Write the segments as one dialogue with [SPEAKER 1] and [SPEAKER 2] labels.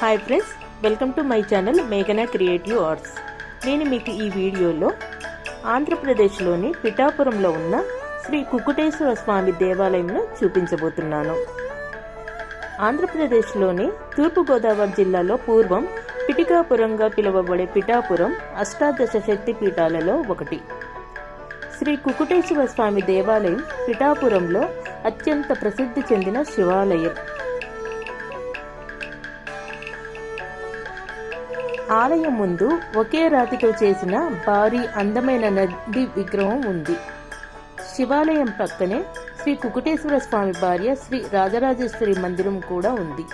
[SPEAKER 1] Hi friends welcome to my channel మేఘనా creative arts నేను మీకు ఈ వీడియోలో ఆంధ్రప్రదేశ్లోని పిఠాపురంలో ఉన్న శ్రీ కుకుటేశ్వర స్వామి దేవాలయంలో చూపించబోతున్నాను. ఆంధ్రప్రదేశ్లోని తూర్పుగోదావరి జిల్లాలో పూర్వం పిటికాపురంగా పిలువబడే పిఠాపురం అష్టాదశ శక్తి పీఠాలలో ఒకటి. శ్రీ కుకుటేశ్వర స్వామి దేవాలయం పిఠాపురంలో అత్యంత ప్రసిద్ధి చెందిన శివాలయం. ఆలయం ముందు ఒకే రాతితో చేసిన భారీ అందమైన నది విగ్రహం ఉంది. శివాలయం పక్కనే శ్రీ కుకుటేశ్వర స్వామి భార్య శ్రీ రాజరాజేశ్వరి మందిరం కూడా ఉంది.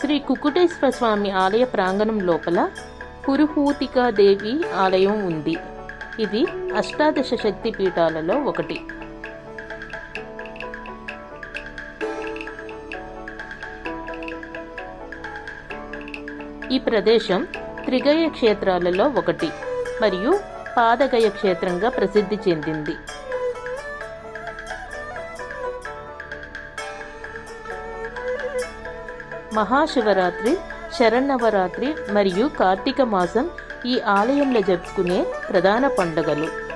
[SPEAKER 1] శ్రీ కుకుటేశ్వర స్వామి ఆలయ ప్రాంగణం లోపల పురుహూతికా దేవి ఆలయం ఉంది. ఇది అష్టాదశ శక్తి పీఠాలలో ఒకటి. ఈ ప్రదేశం త్రిగయ క్షేత్రాలలో ఒకటి మరియు పాదగయ క్షేత్రంగా ప్రసిద్ధి చెందింది. మహాశివరాత్రి శరన్నవరాత్రి మరియు కార్తీక మాసం ఈ ఆలయంలో జరుపుకునే ప్రధాన పండుగలు.